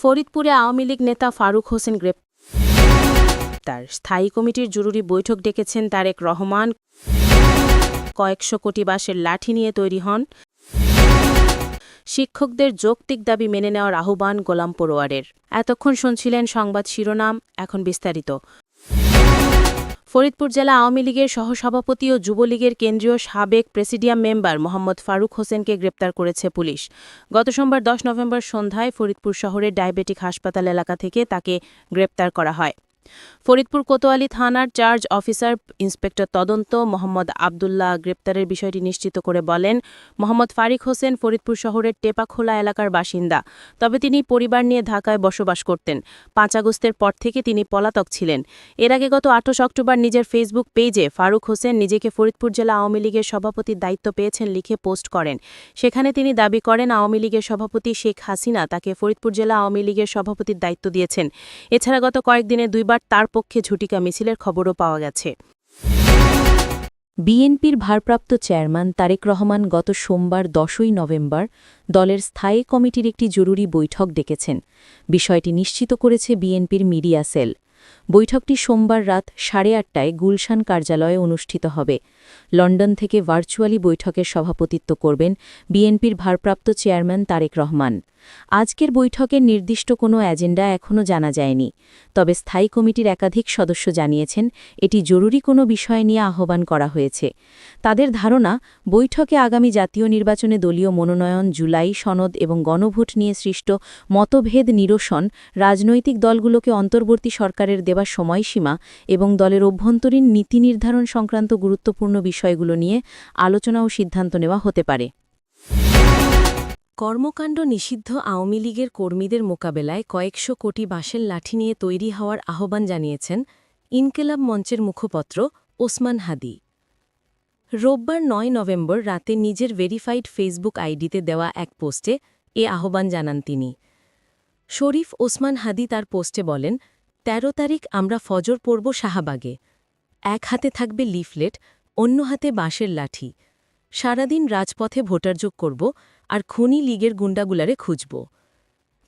ফরিদপুরে আওয়ামী লীগ নেতা ফারুক হোসেন গ্রেপ্তার স্থায়ী কমিটির জরুরি বৈঠক ডেকেছেন তারেক রহমান। কয়েকশো কোটি বাসের লাঠি নিয়ে তৈরি হন। শিক্ষকদের যৌক্তিক দাবি মেনে নেওয়ার আহ্বান গোলাম পড়োয়ারের। এতক্ষণ শুনছিলেন সংবাদ শিরোনাম, এখন বিস্তারিত। ফরিদপুর জেলা আওয়ামী লীগের সহসভাপতি ও যুবলীগের কেন্দ্রীয় সাবেক প্রেসিডিয়াম মেম্বার মোহাম্মদ ফারুক হোসেনকে গ্রেপ্তার করেছে পুলিশ। গত সোমবার দশ নভেম্বর সন্ধ্যায় ফরিদপুর শহরের ডায়াবেটিক হাসপাতাল এলাকা থেকে তাকে গ্রেপ্তার করা হয়। ফরিদপুর কোতোয়ালি থানার চার্জ অফিসার ইন্সপেক্টর তদন্ত মোহাম্মদ আবদুল্লাহ গ্রেপ্তারের বিষয়টি নিশ্চিত করে বলেন, মোহাম্মদ ফারিক হোসেন ফরিদপুর শহরের টেপাখোলা এলাকার বাসিন্দা। তবে তিনি পরিবার নিয়ে ঢাকায় বসবাস করতেন। পাঁচ আগস্টের পর থেকে তিনি পলাতক ছিলেন। এর আগে গত আঠাশ অক্টোবর নিজের ফেসবুক পেজে ফারুক হোসেন নিজেকে ফরিদপুর জেলা আওয়ামী লীগের সভাপতির দায়িত্ব পেয়েছেন লিখে পোস্ট করেন। সেখানে তিনি দাবি করেন, আওয়ামী লীগের সভাপতি শেখ হাসিনা তাকে ফরিদপুর জেলা আওয়ামী লীগের সভাপতির দায়িত্ব দিয়েছেন। এছাড়া গত কয়েকদিনে দুইবার তার পক্ষে ঝুটিকা মিছিলের খবরও পাওয়া গেছে। বিএনপির ভারপ্রাপ্ত চেয়ারম্যান তারেক রহমান গত সোমবার দশই নভেম্বর দলের স্থায়ী কমিটির একটি জরুরি বৈঠক ডেকেছেন। বিষয়টি নিশ্চিত করেছে বিএনপির মিডিয়া সেল। বৈঠকটি সোমবার রাত সাড়ে আটটায় গুলশান কার্যালয়ে অনুষ্ঠিত হবে। লন্ডন থেকে ভার্চুয়ালি বৈঠকের সভাপতিত্ব করবেন বিএনপির ভারপ্রাপ্ত চেয়ারম্যান তারেক রহমান। আজকের বৈঠকের নির্দিষ্ট কোনো এজেন্ডা এখনও জানা যায়নি। তবে স্থায়ী কমিটির একাধিক সদস্য জানিয়েছেন, এটি জরুরি কোনো বিষয় নিয়ে আহ্বান করা হয়েছে। তাদের ধারণা, বৈঠকে আগামী জাতীয় নির্বাচনে দলীয় মনোনয়ন, জুলাই সনদ এবং গণভোট নিয়ে সৃষ্ট মতভেদ নিরসন রাজনৈতিক দলগুলোকে অন্তর্বর্তী সরকারের দেওয়া সময়সীমা এবং দলের অভ্যন্তরীণ নীতি নির্ধারণ সংক্রান্ত গুরুত্বপূর্ণ বিষয়গুলো নিয়ে আলোচনা ও সিদ্ধান্ত নেওয়া হতে পারে। কর্মকাণ্ড নিষিদ্ধ আওয়ামী লীগের কর্মীদের মোকাবেলায় কয়েকশো কোটি বাঁশের লাঠি নিয়ে তৈরি হওয়ার আহ্বান জানিয়েছেন ইনকেলাব মঞ্চের মুখপত্র ওসমান হাদি। রোববার নয় নভেম্বর রাতে নিজের ভেরিফাইড ফেসবুক আইডিতে দেওয়া এক পোস্টে এ আহ্বান জানান তিনি। শরীফ ওসমান হাদি তার পোস্টে বলেন ১৩ তারিখ আমরা ফজর পড়ব শাহবাগে। এক হাতে থাকবে লিফলেট, অন্য হাতে বাঁশের লাঠি। সারাদিন রাজপথে ভোটারযোগ করব আর খনি লীগের গুন্ডাগুলারে খুঁজব।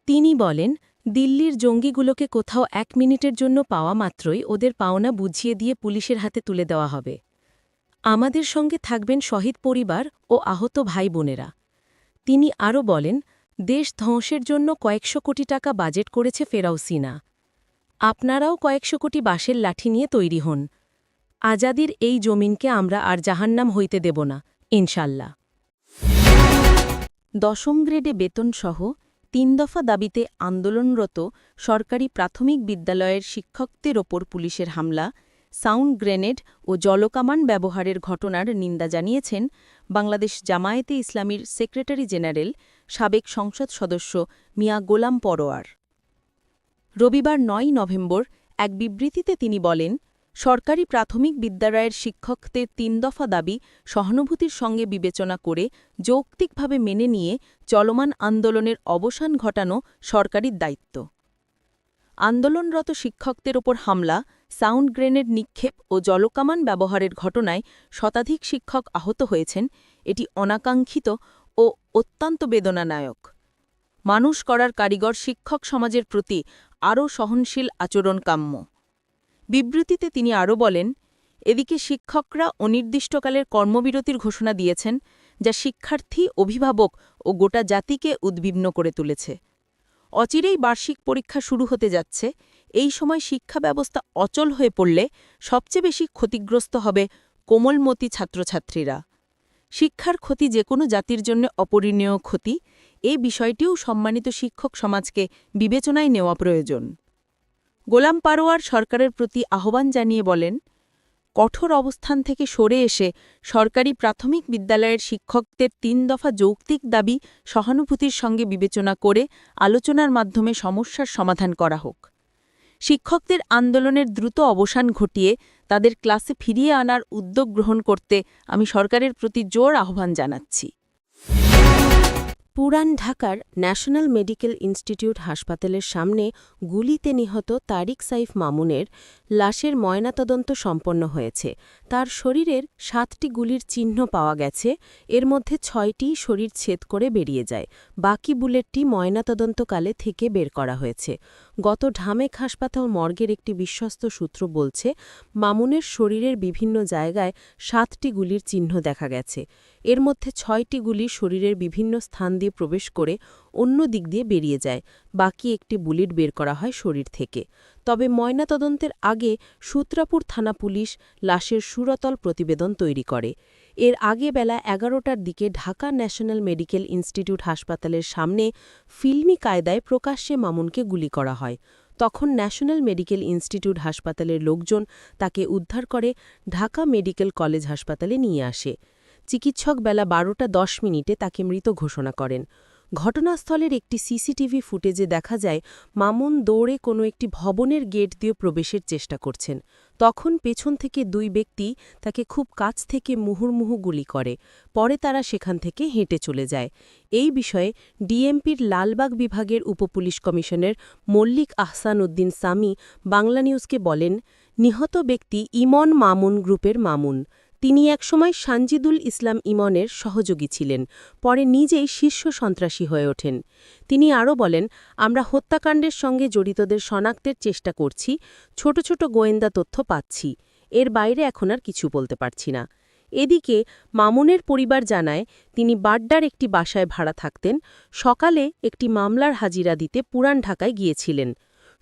তিনি বলেন, দিল্লির জঙ্গিগুলোকে কোথাও এক মিনিটের জন্য পাওয়া মাত্রই ওদের পাওনা বুঝিয়ে দিয়ে পুলিশের হাতে তুলে দেওয়া হবে। আমাদের সঙ্গে থাকবেন শহীদ পরিবার ও আহত ভাই বোনেরা। তিনি আরও বলেন, দেশ ধ্বংসের জন্য কয়েকশো কোটি টাকা বাজেট করেছে ফেরাউসিনা। আপনারাও কয়েকশো কোটি বাঁশের লাঠি নিয়ে তৈরি হন। আজাদির এই জমিনকে আমরা আর জাহান্নাম হইতে দেব না, ইনশাল্লাহ। দশম গ্রেডে বেতনসহ তিন দফা দাবিতে আন্দোলনরত সরকারি প্রাথমিক বিদ্যালয়ের শিক্ষকদের ওপর পুলিশের হামলা, সাউন্ড গ্রেনেড ও জলকামান ব্যবহারের ঘটনার নিন্দা জানিয়েছেন বাংলাদেশ জামায়াতে ইসলামীর সেক্রেটারি জেনারেল সাবেক সংসদ সদস্য মিয়া গোলাম পরোয়ার। রবিবার নয় নভেম্বর এক বিবৃতিতে তিনি বলেন, সরকারি প্রাথমিক বিদ্যালয়ের শিক্ষকদের তিন দফা দাবি সহানুভূতির সঙ্গে বিবেচনা করে যৌক্তিকভাবে মেনে নিয়ে চলমান আন্দোলনের অবসান ঘটানো সরকারির দায়িত্ব। আন্দোলনরত শিক্ষকদের ওপর হামলা, সাউন্ড গ্রেনেড নিক্ষেপ ও জলকামান ব্যবহারের ঘটনায় শতাধিক শিক্ষক আহত হয়েছেন, এটি অনাকাঙ্ক্ষিত ও অত্যন্ত বেদনানায়ক। মানুষ করার কারিগর শিক্ষক সমাজের প্রতি আরও সহনশীল আচরণ কাম্য। বিবৃতিতে তিনি আরও বলেন, এদিকে শিক্ষকরা অনির্দিষ্টকালের কর্মবিরতির ঘোষণা দিয়েছেন, যা শিক্ষার্থী, অভিভাবক ও গোটা জাতিকে উদ্বিগ্ন করে তুলেছে। অচিরেই বার্ষিক পরীক্ষা শুরু হতে যাচ্ছে, এই সময় শিক্ষা ব্যবস্থা অচল হয়ে পড়লে সবচেয়ে বেশি ক্ষতিগ্রস্ত হবে কোমলমতি ছাত্রছাত্রীরা। শিক্ষার ক্ষতি যে কোনো জাতির জন্য অপরিণীয় ক্ষতি এ বিষয়টিও সম্মানিত শিক্ষক সমাজকে বিবেচনায় নেওয়া প্রয়োজন। গোলাম পারোয়ার সরকারের প্রতি আহ্বান জানিয়ে বলেন, কঠোর অবস্থান থেকে সরে এসে সরকারি প্রাথমিক বিদ্যালয়ের শিক্ষকদের তিন দফা যৌক্তিক দাবি সহানুভূতির সঙ্গে বিবেচনা করে আলোচনার মাধ্যমে সমস্যার সমাধান করা হোক। শিক্ষকদের আন্দোলনের দ্রুত অবসান ঘটিয়ে তাদের ক্লাসে ফিরিয়ে আনার উদ্যোগ গ্রহণ করতে আমি সরকারের প্রতি জোর আহ্বান জানাচ্ছি। পুরান ঢাকার ন্যাশনাল মেডিকেল ইনস্টিটিউট হাসপাতালের সামনে গুলিতে নিহত তারিক সাইফ মামুনের লাশের ময়নাতদন্ত সম্পন্ন হয়েছে। তার শরীরের সাতটি গুলির চিহ্ন পাওয়া গেছে, এর মধ্যে ছয়টি শরীর ছেদ করে বেরিয়ে যায়, বাকি বুলেটটি ময়নাতদন্তকালে থেকে বের করা হয়েছে। গত ঢামেক হাসপাতাল মর্গের একটি বিশ্বস্ত সূত্র বলছে, মামুনের শরীরের বিভিন্ন জায়গায় সাতটি গুলির চিহ্ন দেখা গেছে। এর মধ্যে ছয়টি গুলি শরীরের বিভিন্ন স্থান দিয়ে প্রবেশ করে অন্য দিক দিয়ে বেরিয়ে যায়। বাকি একটি বুলেট বের করা হয় শরীর থেকে। তবে ময়নাতদন্তের আগে সূত্রাপুর থানা পুলিশ লাশের সুরতল প্রতিবেদন তৈরি করে। এর আগে বেলা এগারোটার দিকে ঢাকা ন্যাশনাল মেডিকেল ইনস্টিটিউট হাসপাতালের সামনে ফিল্মি কায়দায় প্রকাশ্যে মামুনকে গুলি করা হয়। তখন ন্যাশনাল মেডিকেল ইনস্টিটিউট হাসপাতালের লোকজন তাকে উদ্ধার করে ঢাকা মেডিকেল কলেজ হাসপাতালে নিয়ে আসে। চিকিৎসক বেলা বারোটা দশ মিনিটে তাকে মৃত ঘোষণা করেন। ঘটনাস্থলের একটি সিসিটিভি ফুটেজে দেখা যায়, মামুন দৌড়ে কোনো একটি ভবনের গেট দিয়ে প্রবেশের চেষ্টা করছেন। তখন পেছন থেকে দুই ব্যক্তি তাকে খুব কাছ থেকে মুহুর্মুহু গুলি করে। পরে তারা সেখান থেকে হেঁটে চলে যায়। এই বিষয়ে ডিএমপির লালবাগ বিভাগের উপপুলিশ কমিশনের মল্লিক আহসান উদ্দিন সামি বাংলা নিউজকে বলেন, নিহত ব্যক্তি ইমন মামুন গ্রুপের মামুন। তিনি একসময় সানজিদুল ইসলাম ইমনের সহযোগী ছিলেন, পরে নিজেই শীর্ষ সন্ত্রাসী হয়ে ওঠেন। তিনি আরও বলেন, আমরা হত্যাকাণ্ডের সঙ্গে জড়িতদের শনাক্তের চেষ্টা করছি, ছোট ছোট গোয়েন্দা তথ্য পাচ্ছি, এর বাইরে এখন আর কিছু বলতে পারছি না। এদিকে মামুনের পরিবার জানায়, তিনি বাড্ডার একটি বাসায় ভাড়া থাকতেন, সকালে একটি মামলার হাজিরা দিতে পুরান ঢাকায় গিয়েছিলেন।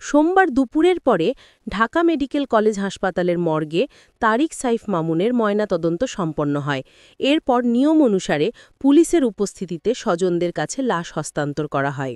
সোমবার দুপুরের পরে ঢাকা মেডিকেল কলেজ হাসপাতালের মর্গে তারিক সাইফ মামুনের ময়নাতদন্ত সম্পন্ন হয়। এরপর নিয়ম অনুসারে পুলিশের উপস্থিতিতে স্বজনদের কাছে লাশ হস্তান্তর করা হয়।